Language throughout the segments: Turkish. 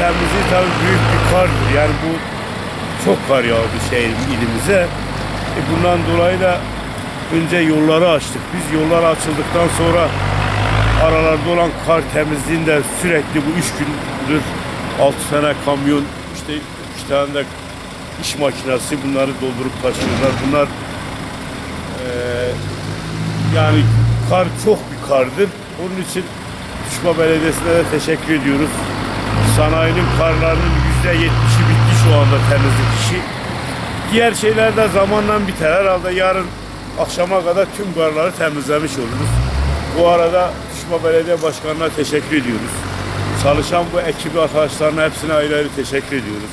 tabii büyük bir kardır. Yani bu çok kar yağdı şehir ilimize. E bundan dolayı da önce yolları açtık. Biz yollar açıldıktan sonra aralarda olan kar temizliğinde sürekli bu üç gündür altı tane kamyon işte iki tane de iş makinesi bunları doldurup taşıyorlar. Bunlar eee, yani kar çok bir kardır. Onun için Kuşma Belediyesi'ne de teşekkür ediyoruz. Sanayinin karlarının yüzde yetmişi bitti şu anda temizlik işi. Diğer şeyler de zamanla biter. Herhalde yarın akşama kadar tüm karları temizlemiş oluruz. Bu arada Kuşma Belediye Başkanı'na teşekkür ediyoruz. Çalışan bu ekibi arkadaşlarına hepsine ayrı ayrı teşekkür ediyoruz.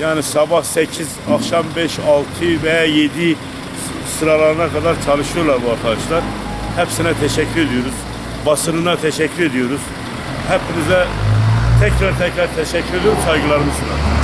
Yani sabah 8, akşam 5, 6 veya 7 sıralarına kadar çalışıyorlar bu arkadaşlar. Hepsine teşekkür ediyoruz. Basınına teşekkür ediyoruz. Hepinize tekrar tekrar teşekkür ediyorum. Saygılarımı sunarım.